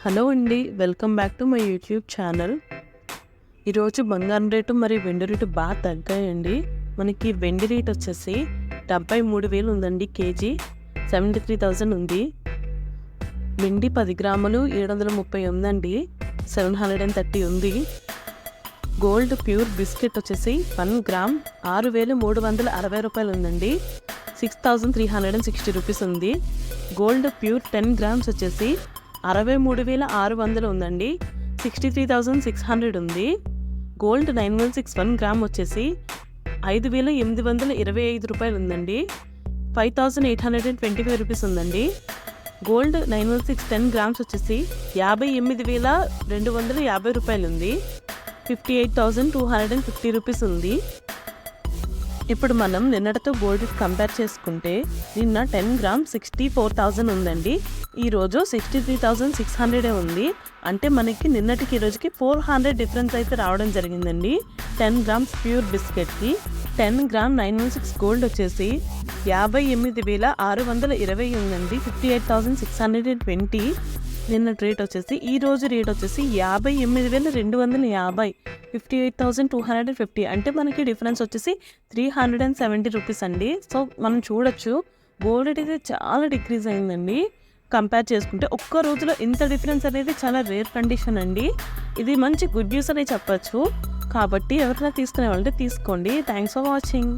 Hello అండి welcome back to my YouTube channel. ఈరోజు బంగారం రేటు మరియు వెండి రేటు బాగా తగ్గాయండి. మనకి వెండి రేట్ వచ్చేసి డెబ్బై మూడు వేలు ఉందండి కేజీ సెవెంటీ త్రీ థౌజండ్ ఉంది. వెండి పది గ్రాములు ఏడు వందల ముప్పై ఉందండి సెవెన్ హండ్రెడ్ అండ్ థర్టీ ఉంది. గోల్డ్ ప్యూర్ బిస్కెట్ వచ్చేసి వన్ గ్రామ్ ఆరు వేలు మూడు వందల అరవై రూపాయలు ఉందండి six thousand three hundred and sixty rupees ఉంది. గోల్డ్ ప్యూర్ టెన్ గ్రామ్స్ వచ్చేసి అరవై మూడు వేల ఆరు వందలు ఉందండి. Sixty three thousand six hundred ఉంది. Gold nine one six one gram వచ్చేసి ఐదు వేల ఎనిమిది వందల ఇరవై ఐదు రూపాయలు ఉందండి. Five thousand eight hundred and twenty five rupees ఉందండి. Gold nine one six ten grams వచ్చేసి యాభై ఎనిమిది వేల రెండు వందల యాభై రూపాయలు ఉంది. Fifty eight thousand two hundred and fifty rupees ఉంది. ఇప్పుడు మనం నిన్నటితో గోల్డ్ కంపేర్ చేసుకుంటే నిన్న ten gram sixty four thousand ఉందండి. ఈరోజు సిక్స్టీ త్రీ థౌజండ్ సిక్స్ హండ్రెడే ఉంది. అంటే మనకి నిన్నటికి ఈ రోజుకి ఫోర్ హండ్రెడ్ డిఫరెన్స్ అయితే రావడం జరిగిందండి. Ten grams pure బిస్కెట్కి ten gram nine one six gold వచ్చేసి యాభై ఎనిమిది వేల ఆరు వందల ఇరవై ఉందండి. Fifty eight thousand six hundred and twenty నిన్న రేట్ వచ్చేసి ఈ రోజు రేట్ వచ్చేసి యాభై ఎనిమిది వేల రెండు వందల యాభై fifty eight thousand two hundred and fifty. అంటే మనకి డిఫరెన్స్ వచ్చేసి three hundred and seventy rupees అండి. సో మనం చూడొచ్చు గోల్డ్ రేట్ అయితే చాలా డిక్రీజ్ అయిందండి. కంపేర్ చేసుకుంటే ఒక్క రోజులో ఇంత డిఫరెన్స్ అనేది చాలా రేర్ కండిషన్ అండి. ఇది మంచి గుడ్ న్యూస్ అనే చెప్పచ్చు. కాబట్టి ఎవరైనా తీసుకునే వాళ్ళంటే తీసుకోండి. Thanks for watching